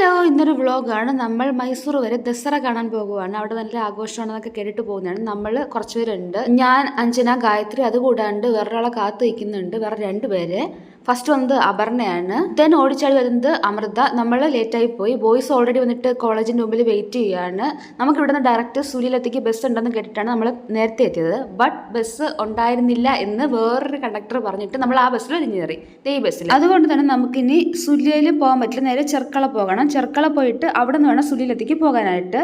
Hello ഇന്നൊരു വ്ളോഗാണ്. നമ്മൾ മൈസൂർ വരെ ദസറ കാണാൻ പോകുവാണ്. അവിടെ നല്ല ആഘോഷമാണെന്നൊക്കെ കേട്ടിട്ട് പോകുന്നതാണ്. നമ്മൾ കുറച്ച് പേരുണ്ട്. ഞാൻ അഞ്ജന ഗായത്രി അതുകൂടാണ്ട് വേറൊരാളെ കാത്തു നിൽക്കുന്നുണ്ട്. വേറെ രണ്ട് പേര്. ഫസ്റ്റ് വന്നത് അപർണയാണ്. ദെൻ ഓടിച്ചാടി വരുന്നത് അമൃത. നമ്മൾ ലേറ്റായി പോയി. ബോയ്സ് ഓൾറെഡി വന്നിട്ട് കോളേജിന്റെ മുമ്പിൽ വെയിറ്റ് ചെയ്യുകയാണ്. നമുക്ക് ഇവിടെ നിന്ന് ഡയറക്റ്റ് സൂര്യയിലെത്തിക്ക് ബസ് ഉണ്ടെന്ന് കേട്ടിട്ടാണ് നമ്മൾ നേരത്തെ എത്തിയത്. ബട്ട് ബസ് ഉണ്ടായിരുന്നില്ല എന്ന് വേറൊരു കണ്ടക്ടർ പറഞ്ഞിട്ട് നമ്മൾ ആ ബസ്സിൽ ഒരിഞ്ഞേറി ഈ ബസ്സിൽ അതുകൊണ്ട് തന്നെ നമുക്കിനി സുലിയയിൽ പോകാൻ പറ്റില്ല. നേരെ ചെർക്കള പോകണം. ചെർക്കള പോയിട്ട് അവിടെ നിന്ന് വേണം സുലിയിലെത്തിക്ക് പോകാനായിട്ട്.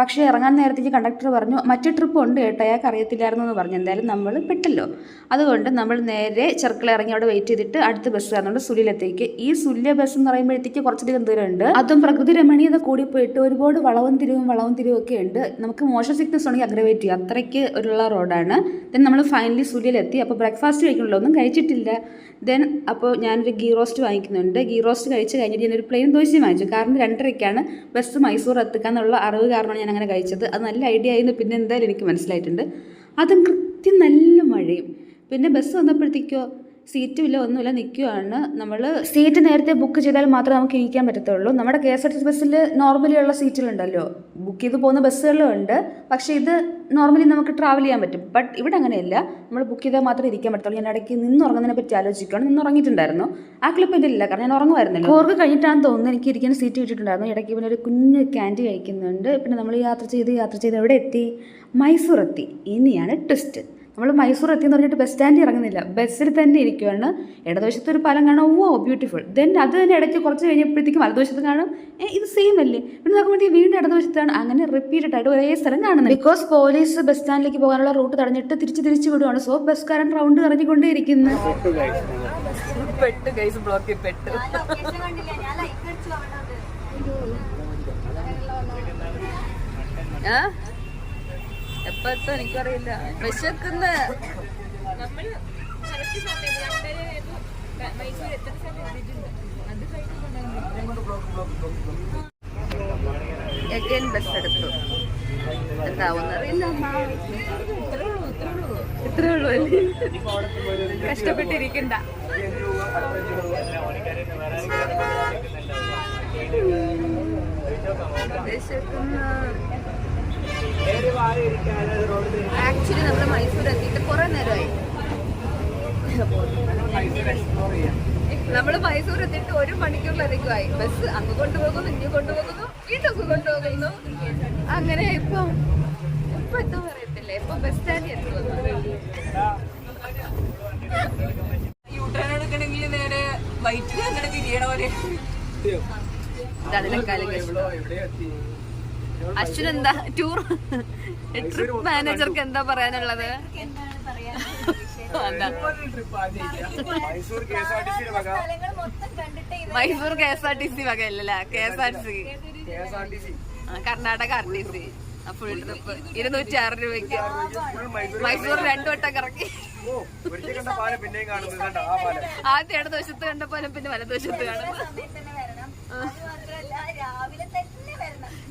പക്ഷേ ഇറങ്ങാൻ നേരത്തേക്ക് കണ്ടക്ടർ പറഞ്ഞു മറ്റു ട്രിപ്പ് ഉണ്ട് കേട്ടോ അയാൾക്ക് അറിയത്തില്ലായിരുന്നു എന്ന് പറഞ്ഞു. എന്തായാലും നമ്മൾ പെട്ടല്ലോ. അതുകൊണ്ട് നമ്മൾ നേരെ ചെറുക്കള ഇറങ്ങി അവിടെ വെയിറ്റ് ചെയ്തിട്ട് അടുത്ത ബസ് കാരണം സുലിലത്തേക്ക്. ഈ സുല്യ ബസ് എന്ന് പറയുമ്പോഴത്തേക്ക് കുറച്ചധികം ദൂരമുണ്ട്. അതും പ്രകൃതി രമണീയത കൂടി പോയിട്ട് ഒരുപാട് വളവും തിരിവും വളവും തിരിവും ഒക്കെ ഉണ്ട്. നമുക്ക് മോശം സിക്നസ് ഉണ്ടെങ്കിൽ അഗ്രവേറ്റ് ചെയ്യും. അത്രയ്ക്ക് ഒരുള്ള റോഡാണ് ദെൻ നമ്മൾ ഫൈനലി സുലിയിലെത്തി അപ്പോൾ ബ്രേക്ക്ഫാസ്റ്റ് കഴിക്കണമല്ലോ? ഒന്നും കഴിച്ചിട്ടില്ല. ദെൻ അപ്പോൾ ഞാനൊരു ഗീ റോസ്റ്റ് വാങ്ങിക്കുന്നുണ്ട്. ഗീ റോസ്റ്റ് കഴിച്ച് കഴിഞ്ഞിട്ട് ഞാനൊരു പ്ലെയിൻ ദോശയും വാങ്ങിച്ചു. കാരണം രണ്ടരയ്ക്കാണ് ബസ് മൈസൂർ എത്തിക്കുക എന്നുള്ള അറിവ് കാരണമാണ് ഞാൻ അങ്ങനെ കഴിച്ചത്. അത് നല്ല ഐഡിയ ആയിരുന്നു. പിന്നെ എന്തായാലും എനിക്ക് മനസ്സിലായിട്ടുണ്ട്. അതും കൃത്യം നല്ല മഴയും. പിന്നെ ബസ് വന്നപ്പോഴത്തേക്കോ സീറ്റും ഇല്ല ഒന്നുമില്ല നിൽക്കുകയാണ്. നമ്മൾ സീറ്റ് നേരത്തെ ബുക്ക് ചെയ്താൽ മാത്രമേ നമുക്ക് ഇരിക്കാൻ പറ്റത്തുള്ളൂ. നമ്മുടെ K S R T C ബസ്സിൽ നോർമലി ഉള്ള സീറ്റുകളുണ്ടല്ലോ. ബുക്ക് ചെയ്ത് പോകുന്ന ബസ്സുകളും ഉണ്ട്. പക്ഷേ ഇത് നോർമലി നമുക്ക് ട്രാവൽ ചെയ്യാൻ പറ്റും. ബട്ട് ഇവിടെ അങ്ങനെയല്ല. നമ്മൾ ബുക്ക് ചെയ്താൽ മാത്രമേ ഇരിക്കാൻ പറ്റത്തുള്ളൂ. ഞാൻ ഇടയ്ക്ക് നിന്ന് ഉറങ്ങുന്നതിനെ പറ്റി ആലോചിക്കുകയാണ് നിന്ന് ഉറങ്ങിയിട്ടുണ്ടായിരുന്നു ആ ക്ലിപ്പ് എന്റെ ഇല്ല കാരണം ഞാൻ ഉറങ്ങുമായിരുന്നല്ലോ. ഓർക്ക് കഴിഞ്ഞിട്ടാണ് തോന്നുന്നത് എനിക്ക് ഇരിക്കുന്ന സീറ്റ് കിട്ടിയിട്ടുണ്ടായിരുന്നു. ഇടയ്ക്ക് പിന്നെ ഒരു കുഞ്ഞ് ക്യാൻഡി കഴിക്കുന്നുണ്ട്. പിന്നെ നമ്മൾ യാത്ര ചെയ്ത് യാത്ര ചെയ്ത് എവിടെ എത്തി? മൈസൂർ എത്തി. ഇനിയാണ് ട്വിസ്റ്റ് നമ്മൾ മൈസൂർ എത്തി എന്ന് പറഞ്ഞിട്ട് ബസ് സ്റ്റാൻഡിൽ ഇറങ്ങുന്നില്ല ബസ്സിൽ തന്നെ ഇരിക്കുകയാണ് ഇടതുവശത്ത് ഒരു പാലം കാണാം. ഓ ബ്യൂട്ടിഫുൾ ദെൻ അത് തന്നെ ഇടയ്ക്ക് കുറച്ച് കഴിഞ്ഞപ്പോഴത്തേക്കും വലതുവശത്ത് കാണും. ഏ ഇത് സെയിം അല്ലേ? പിന്നെ നോക്കുമ്പോഴത്തേക്ക് വീണ്ടും ഇടതുവശത്താണ്. അങ്ങനെ റിപ്പീറ്റഡ് ആയിട്ട് ഒരേ സ്ഥലം കാണുന്നത് ബിക്കോസ് പോലീസ് ബസ് സ്റ്റാൻഡിലേക്ക് പോകാനുള്ള റൂട്ട് തടഞ്ഞിട്ട് തിരിച്ച് തിരിച്ച് വിടുവാണ്. സോ ബസ്കാരൻ റൗണ്ട് ഇറങ്ങിക്കൊണ്ടേ ഇരിക്കുന്നു പെട്ട് ഗൈസ് ബ്ലോക്കിൽ പെട്ട്. ആ? എപ്പ എത്തും എനിക്കറിയില്ല വിശക്കുന്ന എഗൈൻ ബസ് എടുത്തു. എന്താവുന്ന അറിയില്ല. ഇത്രേ ഉള്ളൂ കഷ്ടപ്പെട്ടിരിക്കണ്ട. ആക്ച്വലി നമ്മൾ മൈസൂർ എത്തിയിട്ട് കുറെ നേരമായി. നമ്മൾ മൈസൂർ എത്തിയിട്ട് ഒരു മണിക്കൂറിലധികമായി. ബസ് അങ്ങ് കൊണ്ടുപോകുന്നു ഇനി കൊണ്ടുപോകുന്നു വീട്ടൊക്കെ കൊണ്ടുപോകുന്നു. അങ്ങനെ ഇപ്പൊ ഇപ്പൊ എത്താൻ പറയത്തില്ല ഇപ്പൊ ബസ് സ്റ്റാൻഡിൽ എത്തുന്നു യൂട്ടേൺ എടുക്കണമെങ്കിൽ നേരെ വൈറ്റിൽ അങ്ങനെ തിരിയണവരെ അതിനെക്കാലം അശ്വിൻ എന്താ ടൂർ? ട്രിപ്പ് മാനേജർക്ക് എന്താ പറയാനുള്ളത്. Mysore K S R T C വകയല്ലല്ല? K S R C. Karnataka R T C. Full trip ഇരുന്നൂറ്റി ആറ് രൂപയ്ക്ക്. മൈസൂർ രണ്ടു വട്ടം കറക്കി. ആദ്യം ഇടതുവശത്ത് കണ്ട പോലെ പിന്നെ വലതുവശത്ത് കാണും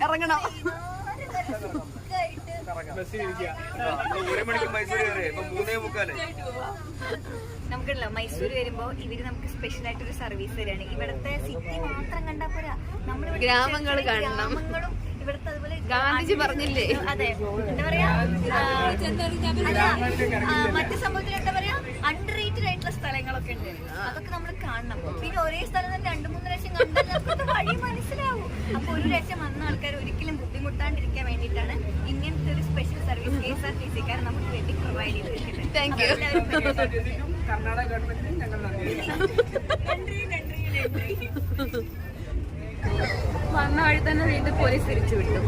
ഇറങ്ങണം. നമുക്കുണ്ടല്ലോ മൈസൂർ വരുമ്പോ ഇവർ നമുക്ക് സ്പെഷ്യൽ ആയിട്ട് ഒരു സർവീസ് തരാണ്. ഇവിടത്തെ സിറ്റി മാത്രം കണ്ടാ പോരാ. നമ്മൾ ഗ്രാമങ്ങൾ കാണണം. ഗ്രാമങ്ങളും ഇവിടുത്തെ അതുപോലെ ഗാന്ധിജി പറഞ്ഞില്ലേ? അതെ. എന്താ പറയാ? മറ്റു സംഭവത്തിൽ എന്താ പറയാ? അണ്ടർ റേറ്റഡ് ആയിട്ടുള്ള സ്ഥലങ്ങളൊക്കെ ഉണ്ട്. അതൊക്കെ നമ്മൾ കാണണം. പിന്നെ ഒരേ സ്ഥലം തന്നെ രണ്ടു മൂന്ന് ലക്ഷം കണ്ടാൽ നമുക്ക് വഴി മനസ്സിലാവും. അപ്പൊ ഒരു ലക്ഷം വന്ന ആൾക്കാർ ഒരിക്കലും ബുദ്ധിമുട്ടാണ്ടിരിക്കാൻ വേണ്ടിയിട്ടാണ് ഇങ്ങനത്തെ ഒരു special service K S R T Sikar നമുക്ക് വേണ്ടി പ്രൊവൈഡ് ചെയ്തിട്ടുണ്ട് താങ്ക് യു കർണാടക ഗവൺമെന്റിന് ഞങ്ങൾ നന്ദി വന്ന വഴി തന്നെ വീണ്ടും പോലീസ് തിരിച്ചു വിട്ടു.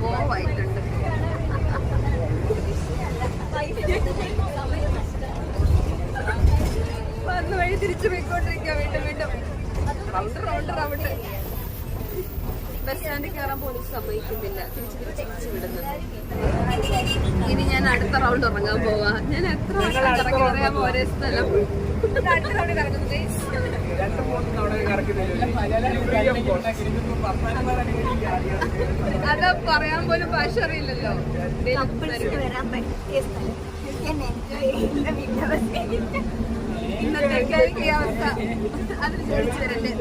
പോവായിട്ടുണ്ട് വന്ന വഴി തിരിച്ചു പോയിക്കൊണ്ടിരിക്കുക വീണ്ടും വീണ്ടും. റൗണ്ട് റൗണ്ട് റൗണ്ട് ബസ് സ്റ്റാൻഡിൽ കയറാൻ പോലീസ് സമ്മതിക്കുന്നില്ല. തിരിച്ച് തിരിച്ച് തിരിച്ചു വിടുന്നു ഇനി ഞാൻ അടുത്ത റൗണ്ട് ഉറങ്ങാൻ പോവാ. ഞാൻ എത്ര അറിയാമോ ഒരേ സ്ഥലം. രണ്ട് തവണ അത് പറയാൻ പോലും ഭാഷ അറിയില്ലല്ലോ. വരാൻ പറ്റിയ സ്ഥലം. എന്നെ എൻജോയ് ചെയ്യുന്ന വീട്ടിലെ ബസ് ഇന്നത്തേക്ക് ഈ അവസ്ഥ അതിന് ചോദിച്ചു തരല്ലേ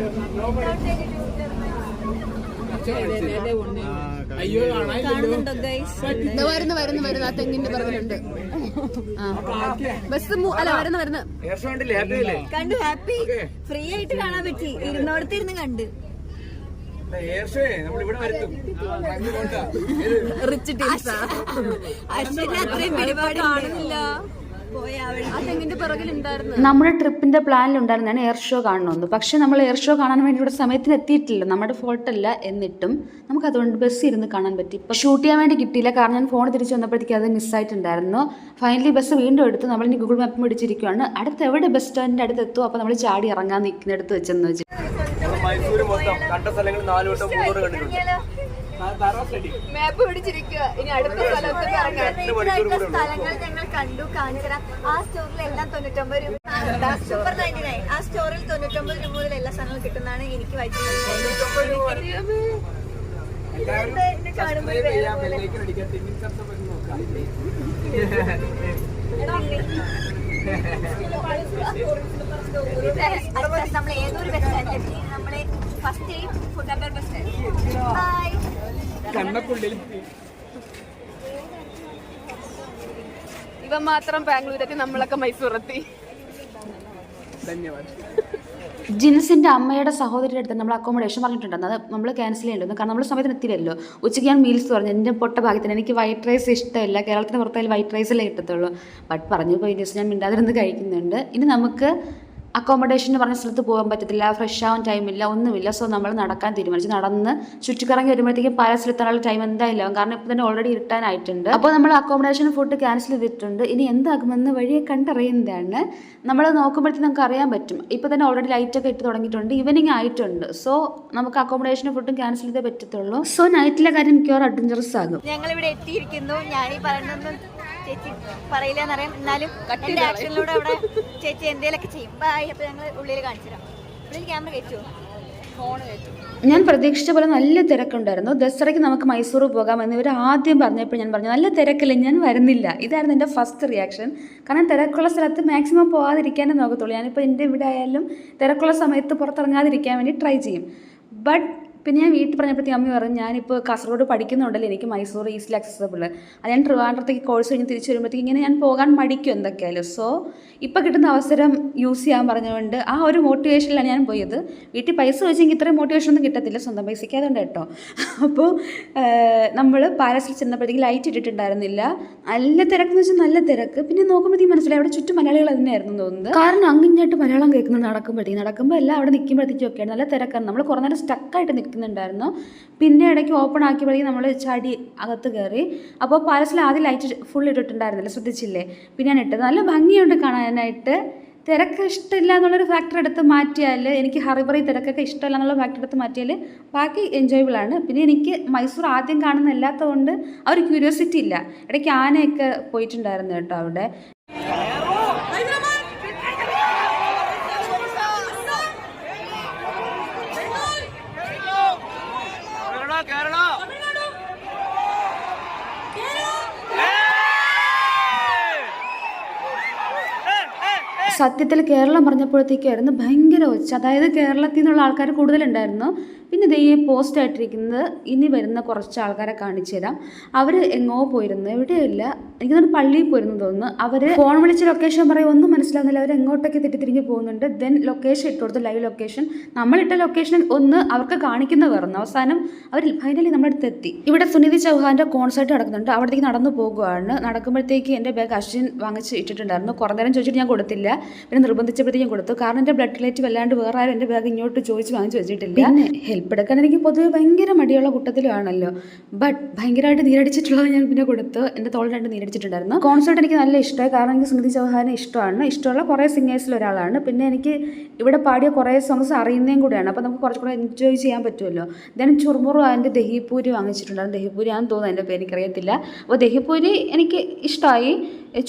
കാണുന്നുണ്ടോ ഗൈസ് വരുന്നു വരുന്നു വരുന്നു ആ തെങ്ങിന്റെ പിറകിലുണ്ട് ബസ് അല്ല വരുന്നു വരുന്നു കണ്ടു ഹാപ്പി ഫ്രീ ആയിട്ട് കാണാൻ പറ്റി ഇരുന്നോടത്തിരുന്ന് കണ്ട്. റിച്ച് ടീംസാ അശ്വിനെ അത്രയും പരിപാടി കാണുന്നില്ല നമ്മുടെ ട്രിപ്പിന്റെ പ്ലാനിലുണ്ടായിരുന്നാണ് എയർ ഷോ കാണണമെന്ന് പക്ഷെ നമ്മൾ എയർ ഷോ കാണാൻ വേണ്ടി ഇവിടെ സമയത്തിന് എത്തിയിട്ടില്ല നമ്മുടെ ഫോൾട്ടല്ല എന്നിട്ടും നമുക്ക് അതുകൊണ്ട് ബസ് ഇരുന്ന് കാണാൻ പറ്റി. ഇപ്പൊ ഷൂട്ട് ചെയ്യാൻ വേണ്ടി കിട്ടിയില്ല. കാരണം ഞാൻ ഫോൺ തിരിച്ചു വന്നപ്പോഴത്തേക്ക് അത് മിസ്സായിട്ടുണ്ടായിരുന്നു. ഫൈനലി ബസ് വീണ്ടും എടുത്ത്. നമ്മൾ ഇനി ഗൂഗിൾ മാപ്പ് പിടിച്ചിരിക്കുകയാണ് അടുത്ത് എവിടെ ബസ് സ്റ്റാൻഡിന്റെ അടുത്ത് എത്തും അപ്പോൾ നമ്മൾ ചാടി ഇറങ്ങാൻ നിൽക്കുന്നിടത്ത് വെച്ചെന്ന് വെച്ച്. നമ്മൾ മൈസൂര് മൊത്തം കണ്ട സ്ഥലങ്ങൾ നാല് വട്ടം മൂന്നൂറ് കണ്ടിട്ടുണ്ട്. മാപ്പ് പിടിച്ചിരിക്കുക. ഇനി അടുത്ത സ്ഥലത്ത് സ്ഥലങ്ങൾ ഞങ്ങൾ കണ്ടു കാഞ്ചന ആ സ്റ്റോറിൽ എല്ലാം തൊണ്ണൂറ്റൊമ്പത് രൂപ സൂപ്പർ നയന്റി നയൻ ആ സ്റ്റോറിൽ തൊണ്ണൂറ്റൊമ്പത് രൂപ മുതൽ എല്ലാ സാധനങ്ങളും കിട്ടുന്നതാണ് എനിക്ക് വായിച്ചത് കാണുമ്പോൾ നമ്മൾ ഏതൊരു ബസ് സ്റ്റാൻഡിൽ എത്തി? നമ്മളെ first food bus stand hi ഇവ മാത്രം ബാംഗ്ലൂരെത്തി നമ്മളൊക്കെ മൈസൂറെത്തി. ജിൻസിന്റെ അമ്മയുടെ സഹോദരിയുടെ അടുത്ത് നമ്മൾ അക്കോമഡേഷൻ പറഞ്ഞിട്ടുണ്ടായിരുന്നു. അത് നമ്മൾ ക്യാൻസൽ ചെയ്യേണ്ടത് കാരണം നമ്മൾ സമയത്തിന് എത്തിയില്ലല്ലോ ഉച്ചയ്ക്ക് ഞാൻ മീൽസ് പറഞ്ഞു. എന്റെ പൊട്ട ഭാഗത്തിന് എനിക്ക് വൈറ്റ് റൈസ് ഇഷ്ടമില്ല. കേരളത്തിന് പുറത്തായാലും വൈറ്റ് റൈസല്ലേ കിട്ടത്തുള്ളൂ. ബട്ട് പറഞ്ഞു പോയി ദിവസം ഞാൻ മിണ്ടാതിരുന്ന് കഴിക്കുന്നുണ്ട്. ഇനി നമുക്ക് അക്കോമഡേഷൻ എന്ന് പറഞ്ഞ സ്ഥലത്ത് പോകാൻ പറ്റത്തില്ല ഫ്രഷ് ആവാൻ ടൈമില്ല ഒന്നുമില്ല. സോ നമ്മൾ നടക്കാൻ തീരുമാനിച്ചു. നടന്ന് ചുറ്റിക്കറങ്ങി വരുമ്പോഴത്തേക്കും പല സ്ഥലത്തുള്ള ടൈം എന്തായാലും. കാരണം ഇപ്പോൾ തന്നെ ഓൾറെഡി ഇരുട്ടാനായിട്ടുണ്ട്. അപ്പോൾ നമ്മൾ അക്കോമഡേഷൻ ഫുഡ് ക്യാൻസൽ ചെയ്തിട്ടുണ്ട്. ഇനി എന്താകുമെന്ന് വഴിയെ കണ്ടറിയുന്നതാണ്. നമ്മൾ നോക്കുമ്പോഴത്തേക്കും നമുക്ക് അറിയാൻ പറ്റും. ഇപ്പോൾ തന്നെ ഓൾറെഡി ലൈറ്റ് ഒക്കെ ഇട്ട് തുടങ്ങിയിട്ടുണ്ട്. ഈവനിങ് ആയിട്ടുണ്ട്. സോ നമുക്ക് അക്കോമഡേഷൻ ഫുഡും ക്യാൻസൽ ചെയ്തേ പറ്റത്തുള്ളൂ. സോ നൈറ്റിലെ കാര്യം മിക്കവാറും അഡ്വഞ്ചറസ് ആകും. ഞങ്ങളിവിടെ എത്തിയിരിക്കുന്നു. ഞാൻ ഈ പറയുന്നൊന്നും ചേച്ചി പറയില്ല എന്നറിയാം എന്നാലും എന്റെ ആക്ഷനിലൂടെ അവിടെ ചേച്ചി എന്തേലൊക്കെ ചെയ്യും. ബൈ അപ്പൊ ഞങ്ങൾ ഉള്ളിൽ കാണിച്ചു തരാം. ഉള്ളിൽ ക്യാമറ കയറ്റുമോ ഞാൻ പ്രതീക്ഷിച്ച പോലെ നല്ല തിരക്കുണ്ടായിരുന്നു. ദസറയ്ക്ക് നമുക്ക് മൈസൂർ പോകാം എന്നിവർ ആദ്യം പറഞ്ഞപ്പോൾ ഞാൻ പറഞ്ഞു നല്ല തിരക്കില്ല ഞാൻ വരുന്നില്ല. ഇതായിരുന്നു എന്റെ ഫസ്റ്റ് റിയാക്ഷൻ കാരണം തിരക്കുള്ള സ്ഥലത്ത് മാക്സിമം പോകാതിരിക്കാനേ നോക്കത്തുള്ളൂ. ഞാനിപ്പോൾ എന്റെ ഇവിടെ ആയാലും തിരക്കുള്ള സമയത്ത് പുറത്തിറങ്ങാതിരിക്കാൻ വേണ്ടി ട്രൈ ചെയ്യും. ബട്ട് പിന്നെ ഞാൻ വീട്ടിൽ പറഞ്ഞപ്പോഴത്തേക്കും അമ്മ പറഞ്ഞു ഞാനിപ്പോൾ കാസർഗോഡ് പഠിക്കുന്നുണ്ടല്ലോ എനിക്ക് മൈസൂർ ഈസിലി അക്സസബിൾ അത് ഞാൻ ട്രിവാൻഡ്രത്തേക്ക് കോഴ്സ് കഴിഞ്ഞ് തിരിച്ചു വരുമ്പോഴത്തേക്ക് ഇങ്ങനെ ഞാൻ പോകാൻ മടിക്കും എന്തൊക്കെയായാലും. സോ ഇപ്പോൾ കിട്ടുന്ന അവസരം യൂസ് ചെയ്യാൻ പറഞ്ഞുകൊണ്ട് ആ ഒരു മോട്ടിവേഷനിലാണ് ഞാൻ പോയത്. വീട്ടിൽ പൈസ വെച്ചെങ്കിൽ ഇത്രയും മോട്ടിവേഷൻ ഒന്നും കിട്ടത്തില്ല സ്വന്തം പൈസയ്ക്ക് കേട്ടോ. അപ്പോൾ നമ്മൾ പാലസിൽ ചെന്നപ്പോഴത്തേക്ക് ലൈറ്റ് ഇട്ടിട്ടുണ്ടായിരുന്നില്ല. നല്ല തിരക്കെന്ന് വെച്ചാൽ നല്ല തിരക്ക്. പിന്നെ നോക്കുമ്പോഴത്തേക്ക് മനസ്സിലായി അവിടെ ചുറ്റും മലയാളികൾ തന്നെയായിരുന്നു തോന്നുന്നത്. കാരണം അങ്ങിങ്ങോട്ട് മലയാളം കേൾക്കുന്നത് നടക്കുമ്പോഴത്തേക്ക് നടക്കുമ്പോൾ എല്ലാം അവിടെ നിൽക്കുമ്പോഴത്തേക്കും ഒക്കെയാണ്. നല്ല തിരക്കാണ്. നമ്മൾ കുറേ നേരം സ്റ്റക്കായിട്ട് നിൽക്കുന്നുണ്ടായിരുന്നു. പിന്നെ ഇടയ്ക്ക് ഓപ്പൺ ആക്കിയപ്പോഴേക്കും നമ്മൾ ചാടി അകത്ത് കയറി. അപ്പോൾ പാലസിൽ ആദ്യം ലൈറ്റ് ഫുൾ ഇട്ടിട്ടുണ്ടായിരുന്നില്ല ശ്രദ്ധിച്ചില്ലേ? പിന്നെ ഞാൻ ഇട്ടത്. നല്ല ഭംഗിയുണ്ട് കാണാനായിട്ട്. തിരക്ക് ഇഷ്ടമില്ല എന്നുള്ളൊരു ഫാക്ടർ എടുത്ത് മാറ്റിയാൽ എനിക്ക് ഹറിബറി തിരക്കൊക്കെ ഇഷ്ടമില്ല എന്നുള്ള ഫാക്ടർ എടുത്ത് മാറ്റിയാൽ ബാക്കി എൻജോയബിൾ ആണ്. പിന്നെ എനിക്ക് മൈസൂർ ആദ്യം കാണുന്നില്ലാത്തതുകൊണ്ട് ആ ഒരു ക്യൂരിയോസിറ്റി ഇല്ല. ഇടയ്ക്ക് ആനയൊക്കെ പോയിട്ടുണ്ടായിരുന്നു കേട്ടോ അവിടെ. സത്യത്തിൽ കേരളം പറഞ്ഞപ്പോഴത്തേക്കായിരുന്നു ഭയങ്കര ഒച്ച. അതായത് കേരളത്തിൽ നിന്നുള്ള ആൾക്കാർ കൂടുതലുണ്ടായിരുന്നു. പിന്നെ ദൈ പോസ്റ്റ് ആയിട്ടിരിക്കുന്നത് ഇനി വരുന്ന കുറച്ച് ആൾക്കാരെ കാണിച്ചു തരാം. അവർ എങ്ങോ പോയിരുന്നു എവിടെയല്ല. എനിക്ക് തോന്നുന്നു പള്ളിയിൽ പോയിരുന്നു തോന്നുന്നു. അവർ ഫോൺ വിളിച്ച് ലൊക്കേഷൻ പറയും ഒന്നും മനസ്സിലാവുന്നില്ല. അവർ എങ്ങോട്ടൊക്കെ തെറ്റിത്തിരിഞ്ഞ് പോകുന്നുണ്ട്. ദെൻ ലൊക്കേഷൻ ഇട്ട് കൊടുത്ത് ലൈവ് ലൊക്കേഷൻ നമ്മളിട്ട ലൊക്കേഷൻ ഒന്ന് അവർക്ക് കാണിക്കുന്ന പറഞ്ഞു അവസാനം അവർ ഫൈനലി നമ്മുടെ അടുത്ത് എത്തി. ഇവിടെ സുനിധി ചൗഹാന്റെ കോൺസേർട്ട് നടക്കുന്നുണ്ട്. അവിടത്തേക്ക് നടന്നു പോകുകയാണ് നടക്കുമ്പോഴത്തേക്ക് എന്റെ ബാഗ് അശ്വിൻ വാങ്ങിച്ച് ഇട്ടിട്ടുണ്ടായിരുന്നു. കുറേ നേരം ചോദിച്ചിട്ട് ഞാൻ കൊടുത്തില്ല. പിന്നെ നിർബന്ധിച്ചപ്പോഴത്തേക്കും കൊടുത്തു. കാരണം എന്റെ ബ്ലഡ് റിലേറ്റീവ് അല്ലാണ്ട് വേറെ ആരും എന്റെ ബാഗ് ഇങ്ങോട്ട് ചോദിച്ച് വാങ്ങിച്ച് വെച്ചിട്ടില്ല. ഹെൽപ്പ് എടുക്കാൻ എനിക്ക് പൊതുവെ ഭയങ്കര മടിയുള്ള കൂട്ടത്തിലാണല്ലോ. ബട്ട് ഭയങ്കരമായിട്ട് നീരടിച്ചിട്ടുള്ളത് ഞാൻ പിന്നെ കൊടുത്തു എന്റെ തോൾ രണ്ട് നീരടിച്ചിട്ടുണ്ടായിരുന്നു. കോൺസേർട്ട് എനിക്ക് നല്ല ഇഷ്ടമായി. കാരണം എനിക്ക് സ്മൃതി ചൗഹാനെ ഇഷ്ടമാണ്. ഇഷ്ടമുള്ള കുറേ സിംഗേഴ്സിൽ ഒരാളാണ്. പിന്നെ എനിക്ക് ഇവിടെ പാടിയ കുറേ സോങ്സ് അറിയുന്നതും കൂടെയാണ്. അപ്പോൾ നമുക്ക് കുറച്ചും കൂടെ എൻജോയ് ചെയ്യാൻ പറ്റുമല്ലോ. ദെൻ ചുറുമുറു അതിന്റെ ദഹിപ്പൂരി വാങ്ങിച്ചിട്ടുണ്ടായിരുന്നു. ദഹിപ്പൂരി ആണെന്ന് തോന്നുന്നു എന്റെ പേര് എനിക്കറിയത്തില്ല. അപ്പോൾ ദഹിപ്പൂരി എനിക്ക് ഇഷ്ടമായി.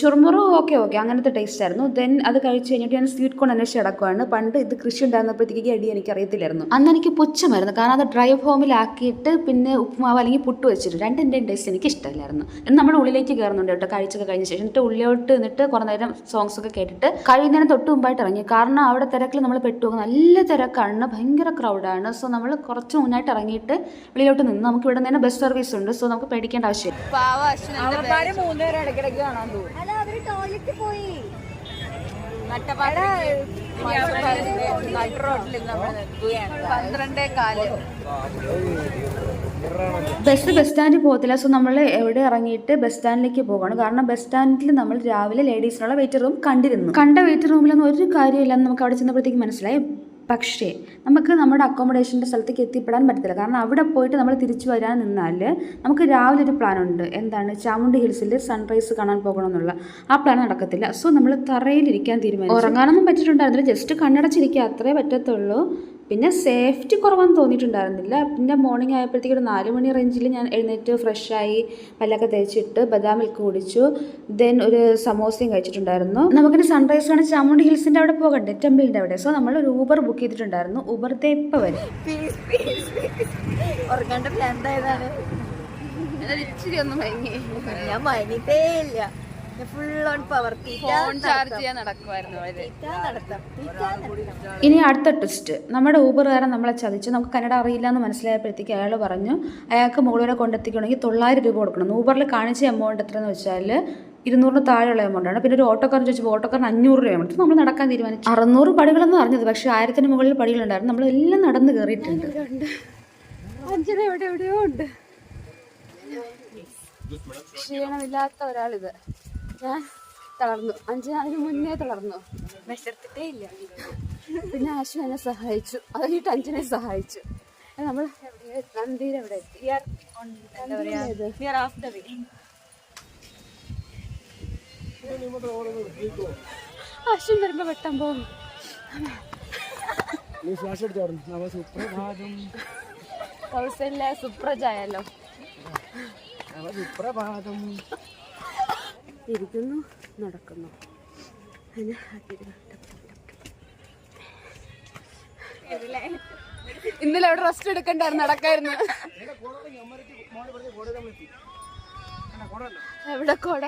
Churumuri okay okay. അങ്ങനത്തെ ടേസ്റ്റ് ആയിരുന്നു. ദെൻ അത് കഴിച്ച് കഴിഞ്ഞിട്ട് ഞാൻ സ്വീറ്റ് കോൺ അന്വേഷിച്ച് കിടക്കുവാണ് പണ്ട് ഇത് കൃഷി ഉണ്ടായിരുന്നപ്പോഴത്തേക്ക് അടി എനിക്ക് അറിയത്തില്ലായിരുന്നു അന്ന് എനിക്ക് പുച്ഛമായിരുന്നു. കാരണം അത് ഡ്രൈ ഫോമിലാക്കിയിട്ട് പിന്നെ ഉപ്പുമാവ് അല്ലെങ്കിൽ പുട്ട് വെച്ചിട്ട് രണ്ടിന്റെയും ടേസ്റ്റ് എനിക്ക് ഇഷ്ടമില്ലായിരുന്നു. എന്നാൽ നമ്മൾ ഉള്ളിലേക്ക് കയറുന്നുണ്ട് കേട്ടോ. കഴിച്ചൊക്കെ കഴിഞ്ഞ ശേഷം എന്നിട്ട് ഉള്ളിലോട്ട് നിന്നിട്ട് കുറേ നേരം സോങ്സ് ഒക്കെ കേട്ടിട്ട് കഴിയുന്നതിന് തൊട്ട് മുമ്പായിട്ട് ഇറങ്ങി. കാരണം അവിടെ തിരക്കിൽ നമ്മൾ പെട്ടുപോകും നല്ല തിരക്കാണ്. ഭയങ്കര ക്രൗഡാണ് സോ നമ്മൾ കുറച്ച് മുന്നായിട്ട് ഇറങ്ങിയിട്ട് വെളിയിലോട്ട് നിന്ന് നമുക്ക് ഇവിടെ നിന്ന് ബസ് സർവീസ് ഉണ്ട്. സോ നമുക്ക് പേടിക്കേണ്ട ആവശ്യമില്ല. ഇടയ്ക്കിടയ്ക്ക് കാണാൻ തോന്നും അല്ല അവർ ടോയ്ലറ്റിൽ പോയി. ബസ് ബസ് സ്റ്റാൻഡിൽ പോകത്തില്ല. സോ നമ്മൾ എവിടെ ഇറങ്ങിയിട്ട് ബസ് സ്റ്റാൻഡിലേക്ക് പോകണം കാരണം ബസ് സ്റ്റാൻഡിൽ നമ്മൾ രാവിലെ ലേഡീസിനുള്ള വെയിറ്റ് റൂം കണ്ടിരുന്നു. കണ്ട വെയിറ്റ് റൂമിലൊന്നും ഒരു കാര്യമില്ലെന്ന് നമുക്ക് അവിടെ ചെന്നപ്പോഴത്തേക്ക് മനസ്സിലായി. പക്ഷേ നമുക്ക് നമ്മുടെ അക്കോമഡേഷന്റെ സ്ഥലത്തേക്ക് എത്തിപ്പെടാൻ പറ്റത്തില്ല. കാരണം അവിടെ പോയിട്ട് നമ്മൾ തിരിച്ചു വരാൻ നിന്നാൽ നമുക്ക് രാവിലെ ഒരു പ്ലാൻ ഉണ്ട്. എന്താണ്? ചാമുണ്ടി ഹിൽസിൽ സൺറൈസ് കാണാൻ പോകണമെന്നുള്ള. ആ പ്ലാൻ നടക്കത്തില്ല. സോ നമ്മൾ തറയിലിരിക്കാൻ തീരുമാനിച്ചു. ഉറങ്ങാനൊന്നും പറ്റിയിട്ടുണ്ടായിരുന്നില്ല. ജസ്റ്റ് കണ്ണടച്ചിരിക്കുക. അത്രേ പറ്റത്തുള്ളൂ. പിന്നെ സേഫ്റ്റി കുറവൊന്നും തോന്നിയിട്ടുണ്ടായിരുന്നില്ല. പിന്നെ മോർണിംഗ് ആയപ്പോഴത്തേക്ക് ഒരു നാല് മണി റേഞ്ചിൽ ഞാൻ എഴുന്നേറ്റ് ഫ്രഷായി പല്ലൊക്കെ തേച്ചിട്ട് ബദാം മിൽക്ക് കുടിച്ചു. ദെൻ ഒരു സമോസയും കഴിച്ചിട്ടുണ്ടായിരുന്നു. നമുക്കിനി സൺറൈസ് ആണ്. ചാമുണ്ടി ഹിൽസിന്റെ അവിടെ പോകണ്ടേ? ടെമ്പിളിന്റെ അവിടെ. സോ നമ്മൾ ഒരു ഊബർ ബുക്ക് ചെയ്തിട്ടുണ്ടായിരുന്നു. ഊബർ ഇപ്പം വരും. ഞാൻ മയങ്ങിട്ടേ ഇല്ല. ഇനി അടുത്ത ട്വിസ്റ്റ് നമ്മുടെ ഊബറുകാരൻ നമ്മളെ ചതിച്ചു. നമുക്ക് കന്നഡ അറിയില്ല എന്ന് മനസ്സിലായപ്പോഴത്തേക്ക് അയാൾ പറഞ്ഞു അയാൾക്ക് മുകളിൽ വരെ കൊണ്ടെത്തിക്കണമെങ്കിൽ തൊള്ളായിരം രൂപ കൊടുക്കണം. ഊബറിൽ കാണിച്ച എമൗണ്ട് എത്രയെന്ന് വെച്ചാൽ ഇരുന്നൂറിന് താഴെയുള്ള എമൗണ്ടാണ് പിന്നെ ഒരു ഓട്ടോക്കാരൻ ചോദിച്ചപ്പോൾ ഓട്ടോക്കാരൻ അഞ്ഞൂറ് രൂപ എമൗണ്ട് നമ്മൾ നടക്കാൻ തീരുമാനിച്ചു. അറുന്നൂറ് പടികളെന്ന് പറഞ്ഞത് പക്ഷേ ആയിരത്തിന് മുകളിൽ പടികളുണ്ടായിരുന്നു. നമ്മളെല്ലാം നടന്ന് കയറിയിട്ടുണ്ട് ക്ഷീണമില്ലാത്ത ഒരാളിത്. ഞാൻ തളർന്നു. അഞ്ചു നാളിന് മുന്നേ തളർന്നു. വിശർത്തിട്ടേ ഇല്ല പിന്നെ ആശു എന്നെ സഹായിച്ചു. അത് കഴിഞ്ഞിട്ട് അഞ്ചിനെ സഹായിച്ചു. നമ്മൾ എവിടെ നന്ദിയിൽ എവിടെ എത്തി. എന്താ പറയാ? off the way. അശ്വിൻ വരുമ്പോ വെട്ടാൻ പോകും നീ ഫ്ലാഷ് എടുത്തോടും നവ സുപ്രഭാതം കൗസല്യ സുപ്രജായല്ലോ. സുപ്രഭാതം ഇരിക്കുന്നു നടക്കുന്നു. അതിന് ഇന്നലെ അവിടെ റെസ്റ്റ് എടുക്കണ്ടായിരുന്നു നടക്കായിരുന്നു. എവിടെ കോട?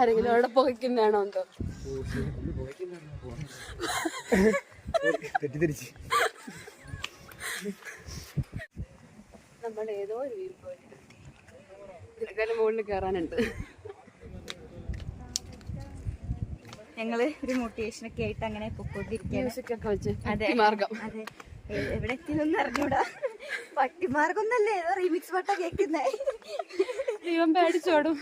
ആരെങ്കിലും അവിടെ പുകയ്ക്കുന്നതാണോ എന്തോ? തെറ്റിദ്ധരിച്ച്. നമ്മൾ ഏതോ ഒരു വീട് പോയിട്ട് ഇതിനേക്കാളും മുകളിൽ കയറാനുണ്ട് ഞങ്ങൾ ഒരു മോട്ടിവേഷൻ ഒക്കെ ആയിട്ട് അങ്ങനെ പൊക്കോണ്ടിരിക്കുകയാണ്. മാർഗം അതെ. എവിടെ എത്തിയെന്നൊന്നും അറിഞ്ഞൂടാ. പട്ടിമാർഗം ഒന്നല്ലേ? റീമിക്സ് പാട്ടാ കേൾക്കുന്നേ. ദൈവം പേടിച്ചോടും.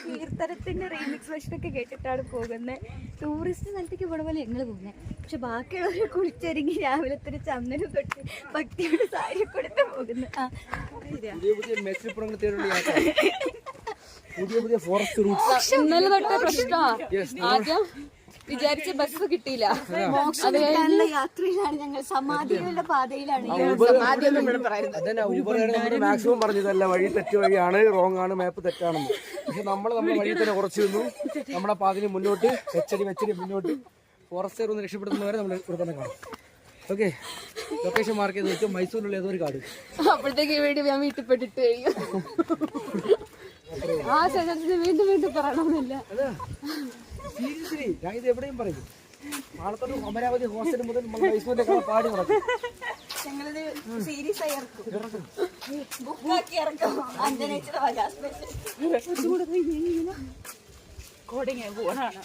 കീർത്തനത്തിന്റെ റീമിക്സ് ഒക്കെ കേട്ടിട്ടാണ് പോകുന്നത് ടൂറിസ്റ്റ് സ്ഥലത്തേക്ക് പോണ പോലെ ഞങ്ങൾ പോകുന്നത് പക്ഷെ ബാക്കിയുള്ളവർ കുളിച്ചൊരുങ്ങി രാവിലെ തന്നെ ചന്ദനം തൊട്ട് ഭക്തിയുടെ സാരി കൊടുത്ത് പോകുന്നത് ആ. പുതിയ പുതിയ ഫോറസ്റ്റ് റൂട്ട്സ് ഇന്നലെ തൊട്ടേ പ്രശ്നമാ. ആദ്യം വിചാരിച്ച ബസ് കിട്ടിയില്ല. യാത്രയിലാണ് ഞങ്ങൾ. സമാധികളുടെ പാതയിലാണ് മാക്സിമം പറഞ്ഞതല്ല വഴി തെറ്റ് വഴിയാണ് റോങ് ആണ് മാപ്പ് തെറ്റാണെന്ന്. പക്ഷെ നമ്മൾ നമ്മുടെ വഴി തന്നെ കുറച്ച് നിന്നു. നമ്മുടെ പാതിന് മുന്നോട്ട് വെച്ചടി വെച്ചടി മുന്നോട്ട്. ഫോറസ്റ്റ് ഒന്ന് രക്ഷപ്പെടുത്തുന്നവരെ നമ്മൾ ഇവിടെ തന്നെ കാണും. ഓക്കെ ലൊക്കേഷൻ മാർക്ക് ചെയ്ത് വെച്ചാൽ മൈസൂരിലുള്ള ഏതോ ഒരു കാട്? അപ്പോഴത്തേക്ക് ഈ വീഡിയോ ഞാൻ വീട്ടിൽ പെട്ടിട്ട് കഴിയും ആ ചേട്ടൻ വീണ്ടും വീണ്ടും പറയണമെന്നില്ല. സീരിയസ്ലി ഞാൻ ഇത് എവിടെയും പറയും നാളത്തോട്ട് അമരാവതി ഹോസ്റ്റൽ മുതൽ നമ്മൾ മൈസൂരിന്റെ ഒക്കെ പാടി നടക്കും. ഞങ്ങളിത് സീരീസ് ആയി ഇറക്കും. ബുക്കാക്കി ഇറക്കും. അഞ്ജനേച്ചിയുടെ വക കോടിങ്ങ പോണാണ്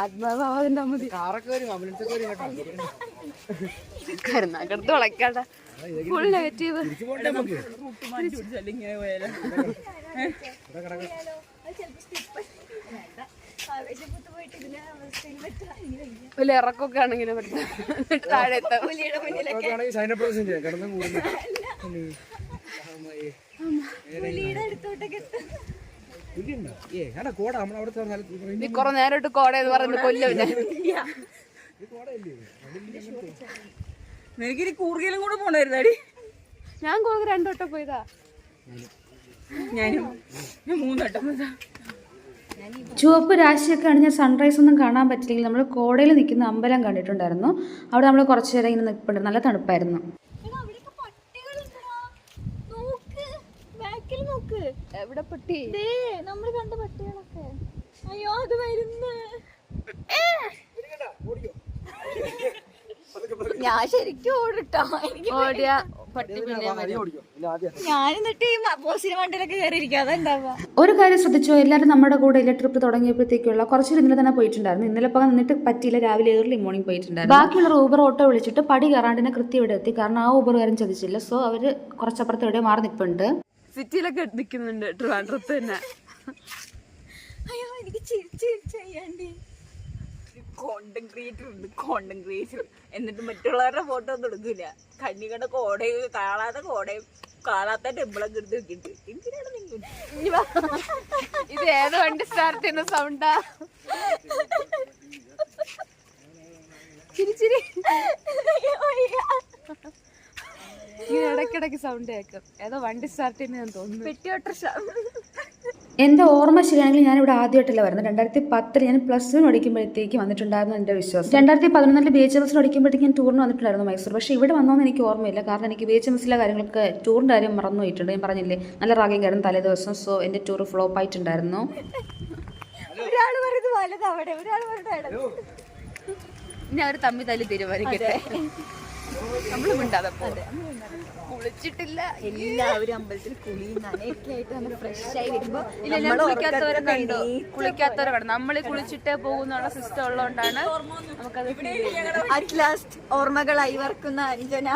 ആത്മാവാതിന്റെ മതി. കാറൊക്കെ വരും ആംബുലൻസ് ഒക്കെ വരും കേട്ടോ. കരുനാക്കടുത്ത് വളയ്ക്കാണ്ട ഫുൾ നെഗറ്റീവ്. വലിയ ഇറക്കമൊക്കെ ആണെങ്കിലും താഴെ എത്താം. കുറെ നേരമായിട്ട് കോടയെന്ന് പറയുന്നത് കൊല്ലം ഞാൻ. നിനക്ക് ഇനി കൂർഗയിലും കൂടെ പോണായിരുന്നാടി? ഞാൻ കൂടുതൽ രണ്ടു വട്ടം പോയതാ. ഞാനും ഞാൻ പോയതാ. ചുവപ്പ് രാശിയൊക്കെ അണിഞ്ഞ സൺറൈസ് ഒന്നും കാണാൻ പറ്റില്ലെങ്കിൽ നമ്മൾ കോടയിൽ നിൽക്കുന്ന അമ്പലം കണ്ടിട്ടുണ്ടായിരുന്നു. അവിടെ നമ്മൾ കുറച്ചു നേരം ഇങ്ങനെ നിൽപ്പുണ്ട് നല്ല തണുപ്പായിരുന്നു. എവിടെ പട്ടി? ദേ നമ്മൾ കണ്ട പട്ടികളൊക്കെ. അയ്യോ അത് വരുന്നു ഞാൻ ശരിക്കും ഓടിട്ടോ. എനിക്ക് ഓടിയ പട്ടി പിന്നെ ഓടിക്കും ഞാൻ എന്നിട്ട് ഈ ബോസിന് വണ്ടിയിലൊക്കെ കയറിയിരിക്കും അതുണ്ടാവുക ഒരു കാര്യം ശ്രദ്ധിച്ചോ? എല്ലാവരും നമ്മുടെ കൂടെ ഇല്ല ട്രിപ്പ് തുടങ്ങിയപ്പോഴത്തേക്കുള്ള കുറച്ച് ഇന്നലെ തന്നെ പോയിട്ടുണ്ടായിരുന്നു. ഇന്നലെ പോകാൻ നിന്നിട്ട് പറ്റിയില്ല. രാവിലെ ഏർലി മോർണിംഗ് പോയിട്ടുണ്ടായിരുന്നു. ബാക്കിയുള്ള ഊബർ ഓട്ടോ വിളിച്ചിട്ട് പടി കയറാണ്ടിനെ കൃത്യം ഇവിടെ എത്തി. കാരണം ആ ഊബറുകാരൻ ചതിച്ചില്ല. സോ അവർ കുറച്ചപ്പുറത്ത് എവിടെ മാറി നിൽപ്പുണ്ട് സിറ്റിയിലൊക്കെ നിൽക്കുന്നുണ്ട് ട്രിവാൻഡ്രത്ത് തന്നെ. അയ്യോ എനിക്ക് ചിരിച്ച് ചെയ്യാണ്ട് കോണ്ടന്റ് ക്രിയേറ്റർ ഉണ്ട് കോണ്ടന്റ് ക്രിയേറ്റർ എന്നിട്ട് മറ്റുള്ളവരുടെ ഫോട്ടോ ഒന്നും എടുക്കില്ല കണ്ണികണ്ട കോടയും കാണാത്ത കോടയും കാണാത്ത ടെമ്പിളൊക്കെ എടുത്ത് വെക്കിട്ട് എന്തിനാണ് നിങ്ങൾ ഇത്? ഏത് വണ്ടി സ്റ്റാർട്ട് ചെയ്യുന്ന സൗണ്ടാ ചിരി ചിരി. ഇങ്ങനെ ഇടയ്ക്കിടയ്ക്ക് സൗണ്ട് കേൾക്കും. ഏതോ വണ്ടി സ്റ്റാർട്ട് ചെയ്യുന്ന തോന്നുന്നു. പെട്ടിയോട്ടർഷ എന്റെ ഓർമ്മ ശരിയാണെങ്കിൽ ഞാൻ ഇവിടെ ആദ്യമായിട്ടല്ല വരുന്നത്. രണ്ടായിരത്തി പത്തിൽ ഞാൻ പ്ലസ് ടു പഠിക്കുമ്പോഴത്തേക്ക് വന്നിട്ടുണ്ടായിരുന്നു എന്റെ വിശ്വാസം. രണ്ടായിരത്തി പതിനൊന്നിൽ ബി എച്ച് എം എസ് പഠിക്കുമ്പോഴത്തേക്ക് ഞാൻ ടൂറിന് വന്നിട്ടുണ്ടായിരുന്നു മൈസൂർ. പക്ഷേ ഇവിടെ വന്നോന്ന് എനിക്ക് ഓർമ്മയില്ല. കാരണം എനിക്ക് ബി എച്ച് എം എസിലെ കാര്യങ്ങളൊക്കെ ടൂറിന്റെ കാര്യം മറന്നു പോയിട്ടുണ്ട്. ഞാൻ പറഞ്ഞില്ലേ നല്ല റാഗിങ് കാര്യം തലേ ദിവസം. സോ എന്റെ ടൂർ ഫ്ലോപ്പ് ആയിട്ടുണ്ടായിരുന്നു. ഞാൻ ഇനി അവർ തമ്മിൽ തല്ലി തീരുമാനിക്കട്ടെ. നമ്മൾ മിണ്ടാതെ കുളിച്ചിട്ടില്ല. എല്ലാവരും അമ്പലത്തിൽ കുളി നനയൊക്കെ ആയിട്ട് നമ്മൾ ഫ്രഷ് ആയി വരുമ്പോ കുളിക്കാത്തവരെ കണ്ടു. കുളിക്കാത്തവരെ കണ്ടു. നമ്മൾ കുളിച്ചിട്ടേ പോകുന്നുള്ള സിസ്റ്റം ഉള്ളതുകൊണ്ടാണ് നമുക്കത് അറ്റ് ലാസ്റ്റ് ഓർമ്മകളായി വർക്കുന്ന അഞ്ജന.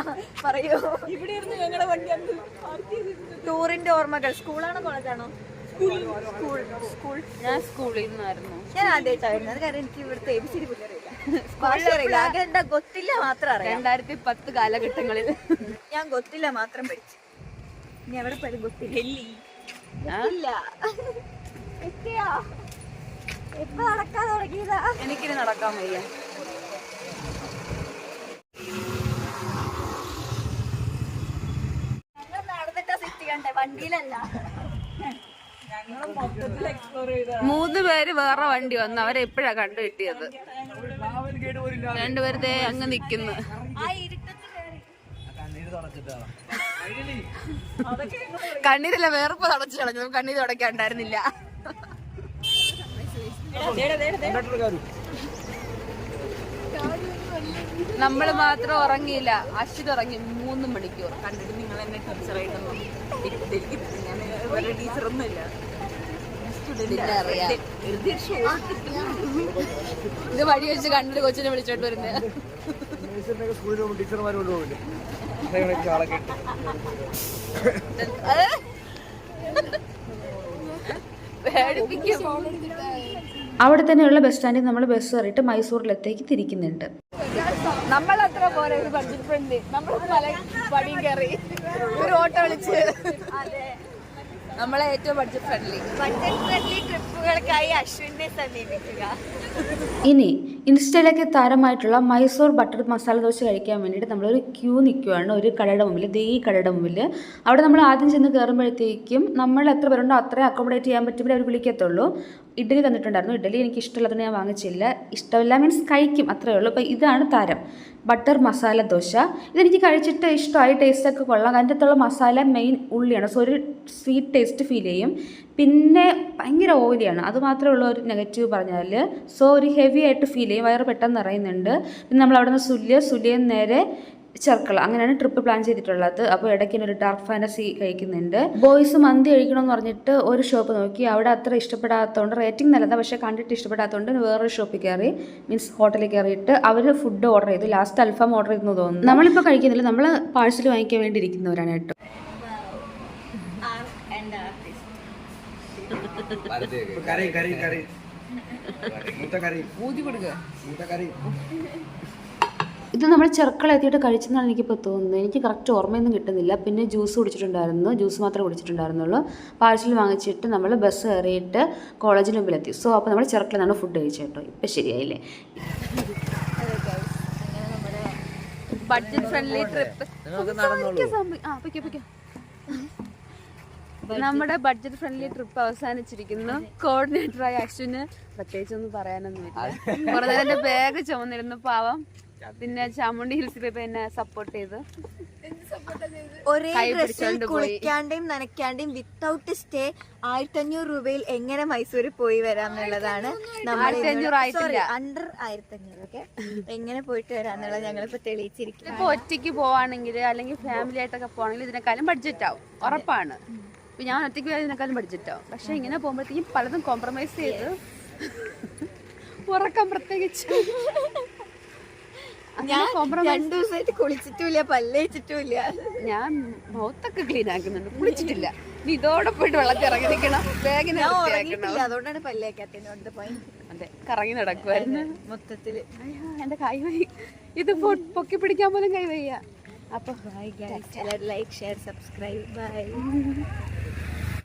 പറയൂ. ഇവിടെ ഞങ്ങളുടെ വണ്ടി ടൂറിന്റെ ഓർമ്മകൾ. സ്കൂളാണോ കോളേജാണോ? സ്കൂൾ. സ്കൂൾ. ഞാൻ സ്കൂളിൽ നിന്നായിരുന്നു. ഞാൻ ആദ്യമായിട്ടായിരുന്നു അത് കാരണം എനിക്ക് ഇവിടുത്തെ എബിസിരി ഡി അറിയില്ല ഗൊത്തില്ല മാത്രം അറിയാം. രണ്ടായിരത്തി പത്ത് കാലഘട്ടങ്ങളിൽ. ഞാൻ ഗൊത്തില്ല മാത്രം പഠിച്ചു. ഇനി എവിടെ പഠി ഗൊത്തില്ല. എപ്പോ നടക്കാൻ തുടങ്ങിയതാ? എനിക്കിനി നടക്കാൻ വയ്യ. മൂന്ന് പേര് വേറെ വണ്ടി വന്നു. അവരെ എപ്പോഴാ കണ്ടു രണ്ടുപേരത്തെ അങ്ങ് നിക്കുന്നു. കണ്ണീരല്ല വേർപ്പ് തടച്ചു കളഞ്ഞു. കണ്ണീര് തുടക്കണ്ടായിരുന്നില്ല നമ്മൾ മാത്രം ഉറങ്ങിയില്ല. അശ്വിത് ഉറങ്ങി മൂന്ന് മണിക്കൂർ. കണ്ടിട്ട് നിങ്ങൾ എന്നെ ടീച്ചറായിട്ടൊന്നും ടീച്ചറൊന്നും ഇല്ല ഇത് വഴി വെച്ച് കണ്ടിട്ട് കൊച്ചിനെ വിളിച്ചോണ്ട് വരുന്നത് അവിടെ തന്നെയുള്ള ബസ് സ്റ്റാൻഡിൽ നമ്മൾ ബസ് കയറിയിട്ട് മൈസൂരിലത്തേക്ക് തിരിക്കുന്നുണ്ട്. നമ്മളത്ര പോലെ ഒരു ബഡ്ജറ്റ് ഫ്രണ്ട് നമ്മൾ പല പടിയും കയറി. ഒരു ഓട്ടോ വിളിച്ച് നമ്മളെ ഏറ്റവും ബഡ്ജറ്റ് ഫ്രണ്ട്ലി ബഡ്ജറ്റ് ഫ്രണ്ട്ലി ട്രിപ്പുകൾക്കായി അശ്വിനെ സമീപിക്കുക. ഇനി ഇൻസ്റ്റയിലൊക്കെ താരമായിട്ടുള്ള മൈസൂർ ബട്ടർ മസാല ദോശ കഴിക്കാൻ വേണ്ടിയിട്ട് നമ്മളൊരു ക്യൂ നിൽക്കുകയാണ് ഒരു കടയുടെ മുമ്പിൽ ദേ ഈ കടയുടെ മുമ്പിൽ അവിടെ നമ്മൾ ആദ്യം ചെന്ന് കയറുമ്പോഴത്തേക്കും നമ്മൾ എത്ര പേരുണ്ടോ അത്രയും അക്കോമഡേറ്റ് ചെയ്യാൻ പറ്റുമ്പോൾ അവർ വിളിക്കത്തുള്ളൂ. ഇഡ്ഡലി തന്നിട്ടുണ്ടായിരുന്നു. ഇഡ്ഡലി എനിക്ക് ഇഷ്ടമുള്ളതുകൊണ്ട് ഞാൻ വാങ്ങിച്ചില്ല. ഇഷ്ടമില്ല മീൻസ് കഴിക്കും അത്രയേ ഉള്ളൂ. അപ്പോൾ ഇതാണ് താരം. ബട്ടർ മസാല ദോശ. ഇതെനിക്ക് കഴിച്ചിട്ട് ഇഷ്ടമായി. ടേസ്റ്റൊക്കെ കൊള്ളാം. അതിന്റെ അകത്തുള്ള മസാല മെയിൻ ഉള്ളിയാണ്. സോ ഒരു സ്വീറ്റ് ടേസ്റ്റ് ഫീൽ ചെയ്യും. പിന്നെ ഭയങ്കര ഓയിലിയാണ് അത് മാത്രമേ ഉള്ള ഒരു നെഗറ്റീവ് പറഞ്ഞാൽ സോ ഒരു ഹെവി ആയിട്ട് ഫീൽ ചെയ്യും. വയറ് പെട്ടെന്ന് നിറയുന്നുണ്ട്. പിന്നെ നമ്മൾ അവിടെ നിന്ന് സുല്യ. സുല്യം നേരെ ചെർക്കള അങ്ങനെയാണ് ട്രിപ്പ് പ്ലാൻ ചെയ്തിട്ടുള്ളത്. അപ്പോൾ ഇടയ്ക്ക് ഒരു ഡാർക്ക് ഫാന്റസി കഴിക്കുന്നുണ്ട്. ബോയ്സ് മന്തി കഴിക്കണമെന്ന് പറഞ്ഞിട്ട് ഒരു ഷോപ്പ് നോക്കി. അവിടെ അത്ര ഇഷ്ടപ്പെടാത്തതുകൊണ്ട് റേറ്റിംഗ് നല്ലതാണ്. പക്ഷേ കണ്ടിട്ട് ഇഷ്ടപ്പെടാത്തതുകൊണ്ട് വേറൊരു ഷോപ്പിൽ കയറി മീൻസ് ഹോട്ടലിൽ കയറിയിട്ട് അവർ ഫുഡ് ഓർഡർ ചെയ്തു. ലാസ്റ്റ് അൽഫാം ഓർഡർ ചെയ്തെന്ന് തോന്നുന്നു. നമ്മളിപ്പോൾ കഴിക്കുന്നില്ല. നമ്മൾ പാഴ്സൽ വാങ്ങിക്കാൻ വേണ്ടി ഇരിക്കുന്നവരാണ് കേട്ടോ. കറി കറി കറി. മൂത്ത കറി. ഊതി കൊടുക്കുക മൂത്ത കറി. ഇത് നമ്മൾ ചെറുക്കള എത്തിയിട്ട് കഴിച്ചെന്നാണ് എനിക്കിപ്പോൾ തോന്നുന്നത്. എനിക്ക് കറക്റ്റ് ഓർമ്മയൊന്നും കിട്ടുന്നില്ല. പിന്നെ ജ്യൂസ് കുടിച്ചിട്ടുണ്ടായിരുന്നു. ജ്യൂസ് മാത്രമേ കുടിച്ചിട്ടുണ്ടായിരുന്നുള്ളൂ. പാഴ്സൽ വാങ്ങിച്ചിട്ട് നമ്മൾ ബസ് കയറിയിട്ട് കോളേജിന് മുമ്പിലെത്തി. സോ അപ്പോൾ നമ്മൾ ചെറുക്കള നിന്നാണ് ഫുഡ് കഴിച്ചത് കേട്ടോ. ഇപ്പം ശരിയായില്ലേ? ബഡ്ജറ്റ് ഫ്രണ്ട്ലി ട്രിപ്പ് നമ്മുടെ ബഡ്ജറ്റ് ഫ്രണ്ട്ലി ട്രിപ്പ് അവസാനിച്ചിരിക്കുന്നു. കോർഡിനേറ്ററായ അശ്വിന് പ്രത്യേകിച്ചൊന്നും പറയാനൊന്നുമില്ല. കുറെ നേരം ബാഗ് ചുമന്നിരുന്നു. പാവം. പിന്നെ ചാമുണ്ടി ഹിൽസിൽ പോയി എന്നെ സപ്പോർട്ട് ചെയ്ത്. ഒരേ ഡ്രസ്സിൽ. കുളിക്കാണ്ടെയും നനയ്ക്കാണ്ടെയും വിത്തൗട്ട് സ്റ്റേ ആയിരത്തി അഞ്ഞൂറ് രൂപയിൽ എങ്ങനെ മൈസൂരിൽ പോയി വരാന്നുള്ളതാണ് ആയിരത്തി അഞ്ഞൂറ് ആയിട്ടില്ല. അണ്ടർ ആയിരത്തി അഞ്ഞൂറ് ഓക്കെ എങ്ങനെ പോയിട്ട് വരാന്നുള്ളത് ഞങ്ങളിപ്പോ തെളിയിച്ചിരിക്കും ഇപ്പൊ ഒറ്റയ്ക്ക് പോവാണെങ്കിൽ അല്ലെങ്കിൽ ഫാമിലി ആയിട്ടൊക്കെ പോവാണെങ്കിൽ ഇതിനേക്കാളും ബഡ്ജറ്റ് ആവും. ഉറപ്പാണ്. ഇപ്പൊ ഞാൻ ഒറ്റയ്ക്ക് പോയാൽ ഇതിനേക്കാളും ബഡ്ജറ്റ് ആവും. പക്ഷെ ഇങ്ങനെ പോകുമ്പോഴത്തേക്കും പലതും കോംപ്രമൈസ് ചെയ്ത് ഉറക്കം പ്രത്യേകിച്ച് ഞാൻ രണ്ടു ദിവസമായിട്ട് കുളിച്ചിട്ടുമില്ല പല്ലേച്ചിട്ടുമില്ല. ഞാൻ മൗത്തൊക്കെ ക്ലീൻ ആക്കുന്നുണ്ട്. കുളിച്ചിട്ടില്ല. നീ ഇതോടെ പോയിട്ട് വെള്ളത്തിൽ ഇറങ്ങി നിൽക്കണം വേഗം അതുകൊണ്ടാണ് പല്ലേക്കാത്തതിനോട് പോയി. അതെ കറങ്ങി നടക്കുമായിരുന്നു മൊത്തത്തിൽ. എന്റെ കൈ വൈ ഇത് പൊക്കി പിടിക്കാൻ പോലും കൈ വയ്യ. അപ്പൊ bye like share subscribe bye